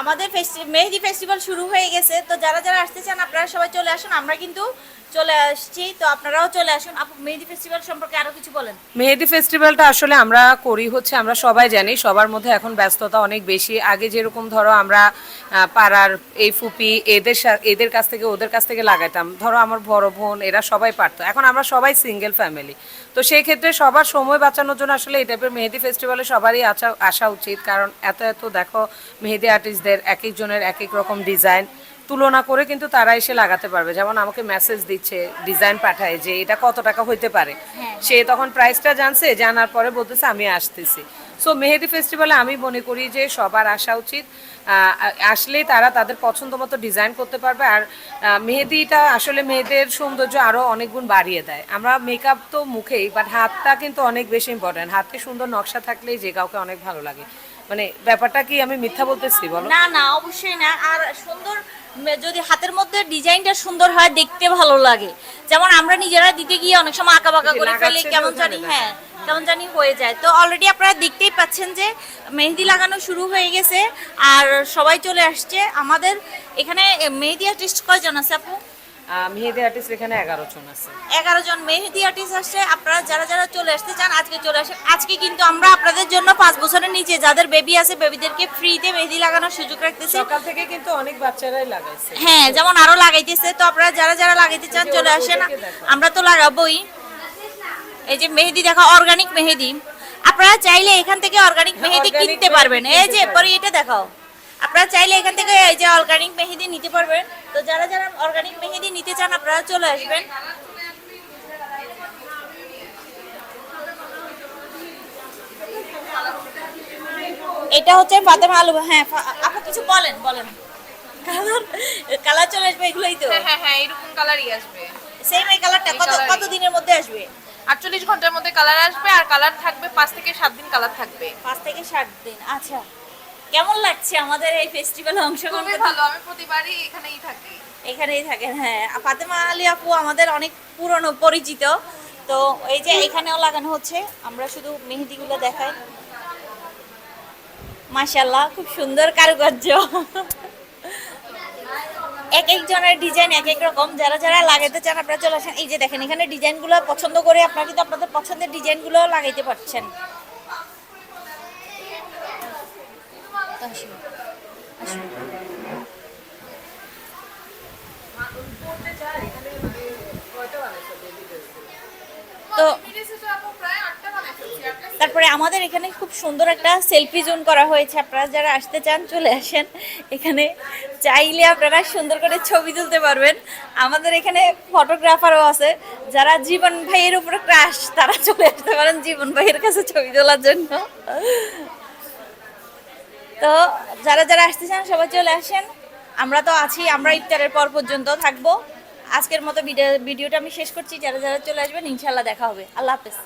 আমাদের মেহেদি ফেস্টিভ্যাল শুরু হয়ে গেছে, তো যারা যারা আসতে চান, আপনারা সবাই চলে আসুন, আমরা কিন্তু চলে আসছি, তো আপনারাও চলে আসুন। মেহেদি ফেস্টিভ্যাল সম্পর্কে আরও কিছু বলেন। মেহেদি ফেস্টিভ্যালটা আসলে আমরা করি হচ্ছে, আমরা সবাই জানি, সবার মধ্যে এখন ব্যস্ততা অনেক বেশি। আগে যেরকম ধরো আমরা পাড়ার এই ফুপি, এদের এদের কাছ থেকে, ওদের কাছ থেকে লাগাইতাম ধরো আমার বড় বোন, এরা সবাই পারতো। এখন আমরা সবাই সিঙ্গেল ফ্যামিলি তো সেই ক্ষেত্রে সবার সময় বাঁচানোর জন্য আসলে এই টাইপের মেহেদি ফেস্টিভ্যালে সবারই আসা আসা উচিত। কারণ এত এত দেখো, মেহেদি আর্টিস্টদের এক একজনের এক এক রকম ডিজাইন তুলনা করে কিন্তু তারা এসে লাগাতে পারবে। যেমন আমাকে মেসেজ দিচ্ছে ডিজাইন পাঠায় যে এটা কত টাকা হইতে পারে। সে তখন প্রাইসটা জানছে জানার পরে বলতেছে আমি আসতেছি। সো মেহেদি ফেস্টিভ্যালে আমি মনে করি যে সবার আসা উচিত। আসলেই তারা তাদের পছন্দ মতো ডিজাইন করতে পারবে। আর মেহেদিটা আসলে মেয়েদের সৌন্দর্য আরও অনেক গুণ বাড়িয়ে দেয়। আমরা মেকআপ তো মুখেই বাট হাতটা কিন্তু অনেক বেশি ইম্পর্ট্যান্ট হাতে সুন্দর নকশা থাকলেই যে কাউকে অনেক ভালো লাগে। মানে ব্যাপারটা কি আমি মিথ্যা বলতেছি বলো? না না অবশ্যই না। আর সুন্দর যদি হাতের মধ্যে ডিজাইনটা সুন্দর হয় দেখতে ভালো লাগে। যেমন আমরা নিজেরা দিতে গিয়ে অনেক সময় আঁকা বাঁকা করে ফেলি কেমন জানি হ্যাঁ কেমন জানি হয়ে যায়। তো অলরেডি আপনারা দেখতেই পাচ্ছেন যে মেহেদি লাগানো শুরু হয়ে গেছে। আর সবাই চলে আসছে। আমাদের এখানে মেহেদি আর্টিস্ট কয়জন আছে আপু? মেহেদি আর্টিস্ট এখানে এগারো জন আছে। এগারো জন মেহেদি আর্টিস্ট আসছে। আপনারা যারা যারা চলে আসতে চান আজকে চলে আসেন। আজকে কিন্তু আমরা আপনাদের জন্য পাঁচ বছরের নিচে যাদের বেবি আছে বেবিদেরকে ফ্রিতে মেহেদি লাগানোর সুযোগ রাখতেছি। সকাল থেকে কিন্তু অনেক বাচ্চারাই লাগাইছে। হ্যাঁ যেমন আরও লাগাইতেছে। তো আপনারা যারা যারা লাগাইতে চান চলে আসেন। আমরা তো লাগাবোই। এই যে মেহেদি দেখা অর্গানিক মেহেদি। আপনারা চাইলে এখান থেকে অর্গানিক মেহেদি কিনতে পারবেন। এই যে পরে এটা দেখাও। আপনারা চাইলে এখান থেকে এই যে অর্গানিক মেহেদি নিতে পারবেন। তো যারা যারা অর্গানিক মেহেদি নিতে চান আপনারা চলে আসবেন। এটা হচ্ছে ফাতেমা আলু। হ্যাঁ ফা- আপু কিছু বলেন বলেন। কালার কালার চলে আসবে এগুলোই তো? হ্যাঁ হ্যাঁ হ্যাঁ এরকম কালারই আসবে। সেম এই কালারটা কত কত দিনের মধ্যে আসবে? আটচল্লিশ ঘণ্টার মধ্যে কালার আসবে আর কালার থাকবে পাঁচ থেকে সাত দিন কালার থাকবে। পাঁচ থেকে ষাট দিন আচ্ছা। কেমন লাগছে আমাদের এই ফেস্টিভ্যালে অংশগ্রহণ খুবই ভালো আমি প্রতিবারই এখানেই থাকি। এখানেই থাকেন হ্যাঁ। ফাতেমা আলী আপু আমাদের অনেক পুরনো পরিচিত। তো এই যে এখানেও লাগানো হচ্ছে আমরা শুধু মেহেদিগুলো দেখাই। মাশাল্লাহ খুব সুন্দর কারুকার্য। এক একজনের ডিজাইন এক এক রকম। যারা যারা লাগাইতে চান আপনারা চলে আসেন। এই যে দেখেন এখানে ডিজাইনগুলো পছন্দ করে আপনারা কিন্তু আপনাদের পছন্দের ডিজাইনগুলো লাগাইতে পারছেন। আসুন, আসুন। তো তারপরে আমাদের এখানে খুব সুন্দর একটা সেলফি জোন করা হয়েছে। আপনারা যারা আসতে চান চলে আসেন। এখানে চাইলে আপনারা সুন্দর করে ছবি তুলতে পারবেন। আমাদের এখানে ফটোগ্রাফারও আছে। যারা জীবন ভাইয়ের উপরে ক্রাশ তারা চলে আসতে পারেন জীবন ভাইয়ের কাছে ছবি তোলার জন্য। তো যারা যারা আসতে চান, সবাই চলে আসেন। আমরা তো আছি, আমরা ইফতারের পর পর্যন্ত থাকব। আজকের মতো ভিডিও ভিডিওটা আমি শেষ করছি। যারা যারা চলে আসবেন ইনশাল্লাহ দেখা হবে। আল্লাহ হাফেজ।